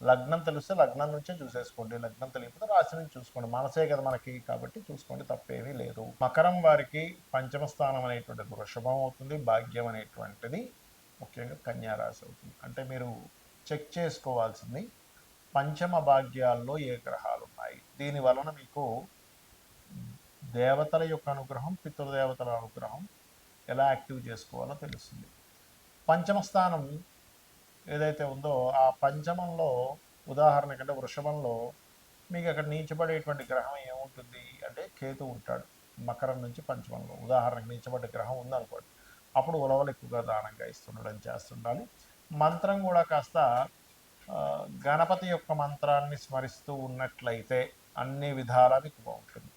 లగ్నం తెలిస్తే లగ్నం నుంచే చూసేసుకోండి లగ్నం తెలియకపోతే రాశి నుంచి చూసుకోండి. మనసే కదా మనకి కాబట్టి చూసుకోండి తప్పేమీ లేదు. మకరం వారికి పంచమ స్థానం అనేటువంటిది వృషభం అవుతుంది భాగ్యం అనేటువంటిది ముఖ్యంగా కన్యారాశి అవుతుంది. అంటే మీరు చెక్ చేసుకోవాల్సింది పంచమ భాగ్యాల్లో ఏ గ్రహాలు ఉన్నాయి? దీని వలన మీకు దేవతల యొక్క అనుగ్రహం పితృదేవతల అనుగ్రహం ఎలా యాక్టివ్ చేసుకోవాలో తెలుస్తుంది. పంచమ స్థానం ఏదైతే ఉందో ఆ పంచమంలో ఉదాహరణ కంటే వృషభంలో మీకు అక్కడ నీచబడేటువంటి గ్రహం ఏముంటుంది అంటే కేతు ఉంటాడు మకరం నుంచి పంచమంలో. ఉదాహరణకు నీచబడ్డ గ్రహం ఉందనుకోండి అప్పుడు ఉలవలు ఎక్కువగా దానంగా ఇస్తుండడం చేస్తుండాలి. మంత్రం కూడా కాస్త గణపతి యొక్క మంత్రాన్ని స్మరిస్తూ ఉన్నట్లయితే అన్ని విధాలా మీకు బాగుంటుంది.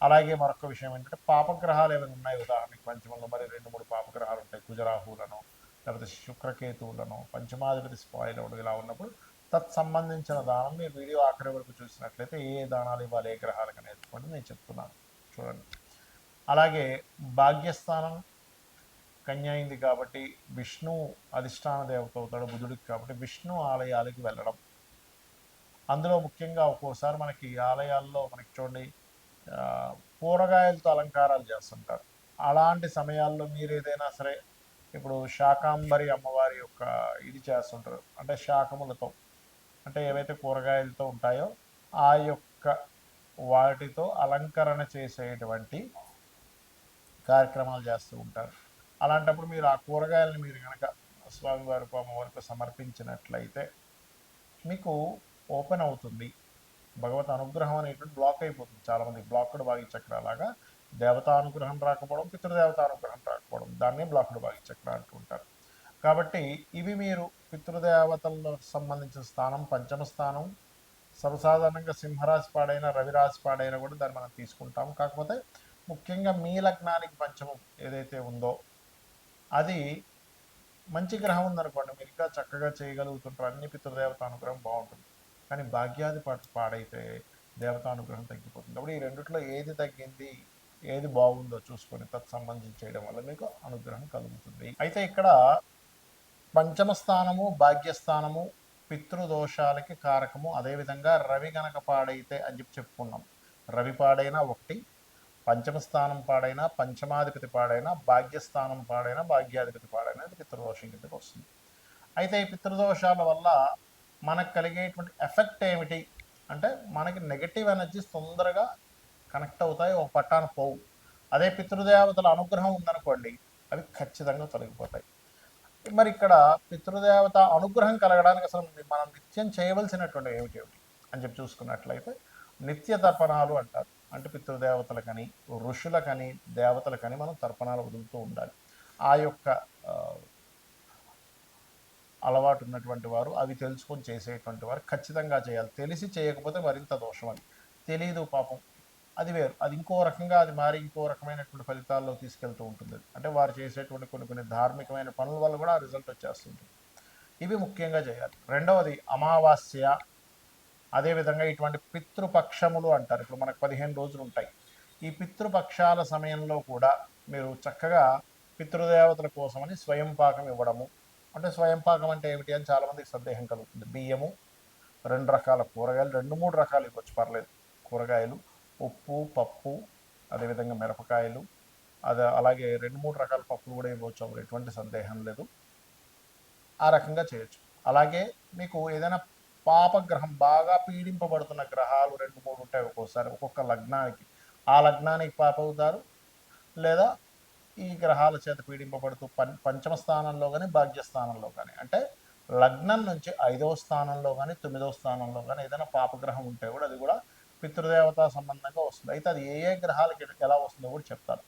అలాగే మరొక విషయం ఏంటంటే పాపగ్రహాలు ఏమైనా ఉన్నాయి? ఉదాహరణకి పంచమంలో మరి రెండు మూడు పాపగ్రహాలు ఉంటాయి కుజరాహులను లేకపోతే శుక్రకేతువులను పంచమాధిపతి స్పాయిల్ అవ్వడం ఇలా ఉన్నప్పుడు తత్సంబంధించిన దానం మీరు వీడియో ఆఖరి వరకు చూసినట్లయితే ఏ దానాలు ఇవ్వాలి ఏ గ్రహాలకు అనేది కూడా నేను చెప్తున్నాను. చూడండి. అలాగే భాగ్యస్థానం. కన్య అయింది కాబట్టి విష్ణు అధిష్టాన దేవత అవుతాడు బుధుడికి కాబట్టి విష్ణు ఆలయాలకి వెళ్ళడం. అందులో ముఖ్యంగా ఒక్కోసారి మనకి ఆలయాల్లో మనకి చూడండి కూరగాయలతో అలంకారాలు చేస్తుంటారు. అలాంటి సమయాల్లో మీరు ఏదైనా సరే ఇప్పుడు శాకాంబరి అమ్మవారి యొక్క ఇది చేస్తుంటారు. అంటే శాకములతో అంటే ఏవైతే కూరగాయలతో ఉంటాయో ఆ యొక్క వాటితో అలంకరణ చేసేటువంటి కార్యక్రమాలు చేస్తూ ఉంటారు. అలాంటప్పుడు మీరు ఆ కూరగాయలను మీరు కనుక స్వామివారికి అమ్మవారికి సమర్పించినట్లయితే మీకు ఓపెన్ అవుతుంది. భగవత్ అనుగ్రహం అనేటువంటి బ్లాక్ అయిపోతుంది. చాలామంది బ్లాక్డ్ వాయు చక్ర దేవతానుగ్రహం దేవతా అనుగ్రహం రాకపోవడం పితృదేవతానుగ్రహం రాకపోవడం. దాన్ని బ్లాక్డ్ బాగి చక్ర అంటుంటారు కాబట్టి ఇవి మీరు పితృదేవతల్లో సంబంధించిన స్థానం పంచమ స్థానం సర్వసాధారణంగా సింహరాశి పాడైన రవిరాశి పాడైనా కూడా దాన్ని మనం తీసుకుంటాం కాకపోతే ముఖ్యంగా మీ లగ్నానికి పంచమం ఏదైతే ఉందో అది మంచి గ్రహం ఉందనుకోండి మీరు ఇంకా చక్కగా చేయగలుగుతుంటారు. అన్ని పితృదేవత అనుగ్రహం బాగుంటుంది. కానీ భాగ్యాది పాటు పాడైతే దేవతా అనుగ్రహం తగ్గిపోతుంది. అప్పుడు ఈ రెండిట్లో ఏది తగ్గింది? ఏది బాగుందో చూసుకొని తత్సంబంధించి చేయడం వల్ల మీకు అనుగ్రహం కలుగుతుంది. అయితే ఇక్కడ పంచమ స్థానము భాగ్యస్థానము పితృదోషాలకి కారకము. అదేవిధంగా రవి గనక పాడైతే అని చెప్పి చెప్పుకున్నాం. రవి పాడైనా ఒకటి పంచమ స్థానం పాడైనా పంచమాధిపతి పాడైనా భాగ్యస్థానం పాడైనా భాగ్యాధిపతి పాడైనా అది పితృదోషం కిందకి వస్తుంది. అయితే ఈ పితృదోషాల వల్ల మనకు కలిగేటువంటి ఎఫెక్ట్ ఏమిటి? అంటే మనకి నెగటివ్ ఎనర్జీస్ తొందరగా కనెక్ట్ అవుతాయి ఒక పట్టాన పోవు. అదే పితృదేవతల అనుగ్రహం ఉందనుకోండి అవి ఖచ్చితంగా తొలగిపోతాయి. మరి ఇక్కడ పితృదేవత అనుగ్రహం కలగడానికి అసలు మనం నిత్యం చేయవలసినటువంటి ఏమిటి ఏమిటి? అని చెప్పి చూసుకున్నట్లయితే నిత్య తర్పణాలు అంటారు. అంటే పితృదేవతలకని ఋషులకని దేవతలకని మనం తర్పణాలు వదులుతూ ఉండాలి. ఆ యొక్క అలవాటు ఉన్నటువంటి వారు అవి తెలుసుకొని చేసేటువంటి వారు ఖచ్చితంగా చేయాలి. తెలిసి చేయకపోతే మరింత దోషం అని తెలియదు పాపం. అది వేరు. అది ఇంకో రకంగా అది మారి ఇంకో రకమైనటువంటి ఫలితాల్లో తీసుకెళ్తూ ఉంటుంది. అంటే వారు చేసేటువంటి కొన్ని కొన్ని ధార్మికమైన పనుల వల్ల కూడా రిజల్ట్ వచ్చేస్తుంటుంది. ఇవి ముఖ్యంగా చేయాలి. రెండవది అమావాస్య. అదేవిధంగా ఇటువంటి పితృపక్షములు అంటారు. ఇప్పుడు మనకు పదిహేను రోజులు ఉంటాయి. ఈ పితృపక్షాల సమయంలో కూడా మీరు చక్కగా పితృదేవతల కోసమని స్వయం పాకం ఇవ్వడము. అంటే స్వయం పాకం అంటే ఏమిటి అని చాలామందికి సందేహం కలుగుతుంది. బియ్యము రెండు రకాల కూరగాయలు రెండు మూడు రకాలు ఇవ్వచ్చు. పర్లేదు. కూరగాయలు ఉప్పు పప్పు అదేవిధంగా మిరపకాయలు అది అలాగే రెండు మూడు రకాల పప్పులు కూడా ఇవ్వచ్చు అందులో ఎటువంటి సందేహం లేదు. ఆ రకంగా చేయొచ్చు. అలాగే మీకు ఏదైనా పాపగ్రహం బాగా పీడింపబడుతున్న గ్రహాలు రెండు మూడు ఉంటాయి ఒక్కోసారి ఒక్కొక్క లగ్నానికి. ఆ లగ్నానికి పాప అవుతారు. లేదా ఈ గ్రహాల చేత పీడింపబడుతూ పం పంచమ స్థానంలో కానీ భాగ్యస్థానంలో కానీ అంటే లగ్నం నుంచి ఐదవ స్థానంలో కానీ తొమ్మిదవ స్థానంలో కానీ ఏదైనా పాపగ్రహం ఉంటే కూడా అది కూడా పితృదేవతా సంబంధంగా వస్తుంది. అయితే అది ఏ ఏ గ్రహాలకి ఎలా వస్తుందో కూడా చెప్తారు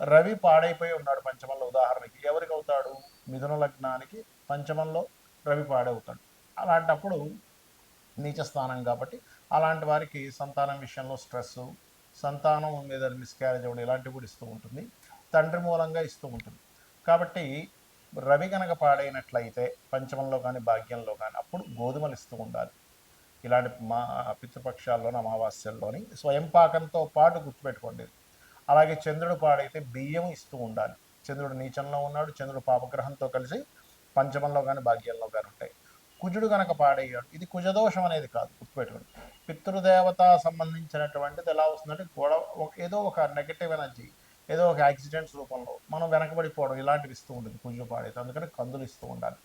రవి పాడైపోయి ఉన్నాడు పంచమంలో. ఉదాహరణకి ఎవరికి అవుతాడు? మిథున లగ్నానికి పంచమంలో రవి పాడవుతాడు. అలాంటప్పుడు నీచ స్థానం కాబట్టి అలాంటి వారికి సంతానం విషయంలో స్ట్రెస్ సంతానం మీద మిస్క్యారేజ్ అవ్వడం ఇలాంటివి కూడా ఇస్తూ ఉంటుంది. తండ్రి మూలంగా ఇస్తూ ఉంటుంది. కాబట్టి రవి కనుక పాడైనట్లయితే పంచమంలో కానీ భాగ్యంలో కానీ అప్పుడు గోధుమలు ఇస్తూ ఉండాలి. ఇలాంటి మా పితృపక్షాల్లోని అమావాస్యల్లోని స్వయం పాకంతో పాటు గుర్తుపెట్టుకోండి. అలాగే చంద్రుడు పాడైతే బియ్యం ఇస్తూ ఉండాలి. చంద్రుడు నీచంలో ఉన్నాడు చంద్రుడు పాపగ్రహంతో కలిసి పంచమంలో కానీ భాగ్యంలో కానీ ఉంటాయి. కుజుడు కనుక పాడయ్యాడు ఇది కుజదోషం అనేది కాదు గుర్తుపెట్టుకోండి. పితృదేవత సంబంధించినటువంటిది ఎలా వస్తుందంటే గొడవ ఒక- ఏదో ఒక నెగటివ్ ఎనర్జీ ఏదో ఒక యాక్సిడెంట్స్ రూపంలో మనం వెనకబడిపోవడం ఇలాంటివి ఇస్తూ ఉంటుంది కుజుడు పాడైతే. అందుకని కందులు ఇస్తూ ఉండాలి.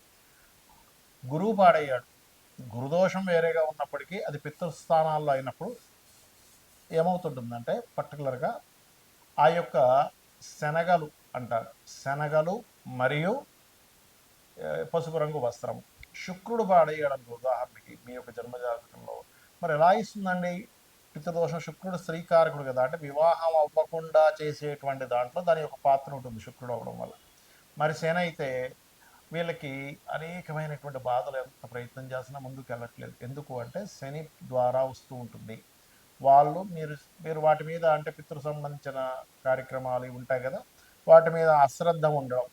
గురువు పాడయ్యాడు గురుదోషం వేరేగా ఉన్నప్పటికీ అది పితృస్థానాల్లో అయినప్పుడు ఏమవుతుంటుందంటే పర్టికులర్గా ఆ యొక్క శనగలు అంటారు. శనగలు మరియు పసుపు రంగు వస్త్రము శుక్రుడు పాడేయడం ఉదాహరణకి మీ యొక్క జన్మజాతకంలో. మరి ఎలా ఇస్తుందండి? పితృదోషం శుక్రుడు స్త్రీకారకుడు కదా అంటే వివాహం అవ్వకుండా చేసేటువంటి దాంట్లో దాని యొక్క పాత్ర ఉంటుంది శుక్రుడు అవ్వడం వల్ల. మరి శని అయితే వీళ్ళకి అనేకమైనటువంటి బాధలు ఎంత ప్రయత్నం చేసినా ముందుకు వెళ్ళట్లేదు ఎందుకు అంటే శని ద్వారా వస్తూ ఉంటుంది. వాళ్ళు మీరు మీరు వాటి మీద అంటే పితృ సంబంధించిన కార్యక్రమాలు ఉంటాయి కదా వాటి మీద అశ్రద్ధ ఉండడం.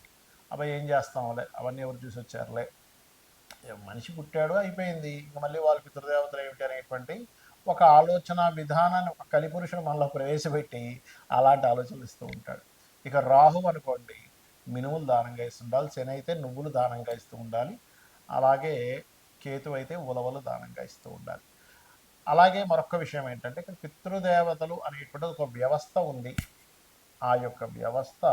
అవి ఏం చేస్తాంలే? అవన్నీ ఎవరు చూసి వచ్చారులే? మనిషి పుట్టాడు అయిపోయింది. ఇంక మళ్ళీ వాళ్ళ పితృదేవతలు ఏమిటి అనేటువంటి ఒక ఆలోచన విధానాన్ని ఒక కలిపురుషుడు మనలో ప్రవేశపెట్టి అలాంటి ఆలోచనలు ఇస్తూ ఉంటాడు. ఇక రాహు అనుకోండి మినుములు దానంగా ఇస్తుండాలి శని అయితే నువ్వులు దానంగా ఇస్తూ ఉండాలి అలాగే కేతు అయితే ఉలవలు దానంగా ఇస్తూ ఉండాలి. అలాగే మరొక విషయం ఏంటంటే ఇక్కడ పితృదేవతలు అనేటువంటి ఒక వ్యవస్థ ఉంది. ఆ యొక్క వ్యవస్థ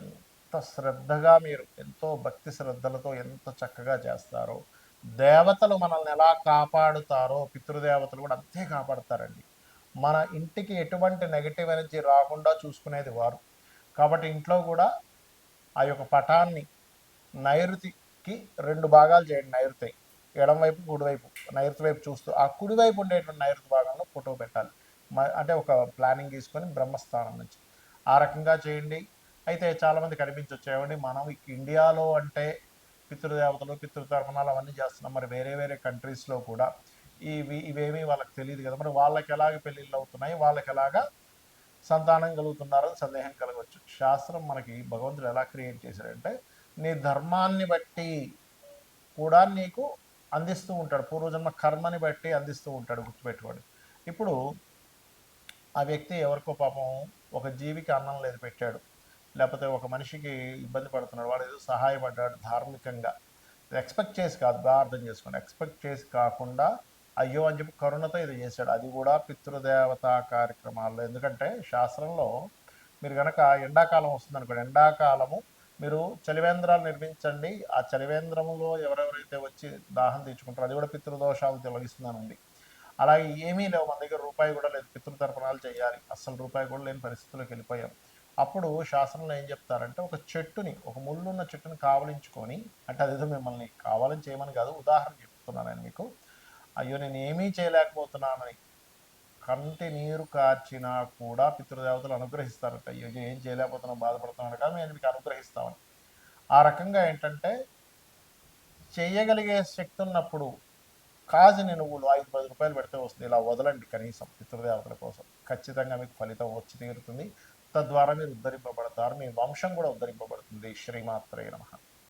ఎంత శ్రద్ధగా మీరు ఎంతో భక్తి శ్రద్ధలతో ఎంత చక్కగా చేస్తారో దేవతలు మనల్ని ఎలా కాపాడుతారో పితృదేవతలు కూడా అంతే కాపాడతారండి. మన ఇంటికి ఎటువంటి నెగటివ్ ఎనర్జీ రాకుండా చూసుకునేది వారు. కాబట్టి ఇంట్లో కూడా ఆ యొక్క పటాన్ని నైరుతికి రెండు భాగాలు చేయండి నైరుతి. ఎడం వైపు కుడివైపు నైరుతి వైపు చూస్తూ ఆ కుడివైపు ఉండేటువంటి నైరుతి భాగంలో ఫోటో పెట్టాలి. మ- అంటే ఒక ప్లానింగ్ తీసుకొని బ్రహ్మస్థానం నుంచి. ఆ రకంగా చేయండి. అయితే చాలామంది కనిపించవచ్చు ఏమండి మనం ఇండియాలో అంటే పితృదేవతలు పితృతర్పణాలు అవన్నీ చేస్తున్నాం. మరి వేరే వేరే కంట్రీస్లో కూడా ఇవి ఇవేమీ వాళ్ళకి తెలియదు కదా. మరి వాళ్ళకి ఎలాగ పెళ్ళిళ్ళు అవుతున్నాయి? వాళ్ళకి ఎలాగా సంతానం కలుగుతున్నారని సందేహం కలగవచ్చు. శాస్త్రం మనకి భగవంతుడు ఎలా క్రియేట్ చేశాడంటే నీ ధర్మాన్ని బట్టి కూడా నీకు అందిస్తూ ఉంటాడు. పూర్వజన్మ కర్మని బట్టి అందిస్తూ ఉంటాడు గుర్తుపెట్టుకోండి. ఇప్పుడు ఆ వ్యక్తి ఎవరికో పాపం ఒక జీవికి అన్నం లేదు పెట్టాడు. లేకపోతే ఒక మనిషికి ఇబ్బంది పడుతున్నాడు. వాడు ఏదో సహాయపడ్డాడు ధార్మికంగా. ఎక్స్పెక్ట్ చేసి కాదు బాగా అర్థం చేసుకోండి. ఎక్స్పెక్ట్ చేసి కాకుండా అయ్యో అని చెప్పి కరుణతో ఇది చేశాడు. అది కూడా పితృదేవత కార్యక్రమాల్లో. ఎందుకంటే శాస్త్రంలో మీరు కనుక ఎండాకాలం వస్తుంది అనుకోండి ఎండాకాలము మీరు చలివేంద్రాలు నిర్మించండి. ఆ చలివేంద్రములో ఎవరెవరైతే వచ్చి దాహం తీర్చుకుంటారో అది కూడా పితృదోషాలు తొలగిస్తుందనండి అలాగే ఏమీ లేవు మన దగ్గర రూపాయి కూడా లేదు. పితృతర్పణాలు చేయాలి. అస్సలు రూపాయి కూడా లేని పరిస్థితుల్లోకి వెళ్ళిపోయాం. అప్పుడు శాస్త్రంలో ఏం చెప్తారంటే ఒక చెట్టుని ఒక ముళ్ళున్న చెట్టుని కావలించుకొని అంటే అదేదో మిమ్మల్ని కావాలని చేయమని కాదు ఉదాహరణ చెప్తున్నాను నేను మీకు. అయ్యో నేను ఏమీ చేయలేకపోతున్నానని కంటి నీరు కార్చినా కూడా పితృదేవతలు అనుగ్రహిస్తారట. అయ్యో ఏం చేయలేకపోతున్నాం బాధపడుతున్నాను కానీ నేను మీకు అనుగ్రహిస్తామని. ఆ రకంగా ఏంటంటే చేయగలిగే శక్తి ఉన్నప్పుడు కాజుని నువ్వులు ఐదు పది రూపాయలు పెడితే వస్తుంది. ఇలా వదలండి కనీసం పితృదేవతల కోసం. ఖచ్చితంగా మీకు ఫలితం వచ్చి తీరుతుంది. తద్వారా మీరు ఉద్ధరింపబడతారు. మీ వంశం కూడా ఉద్ధరింపబడుతుంది. శ్రీమాత్రే నమ.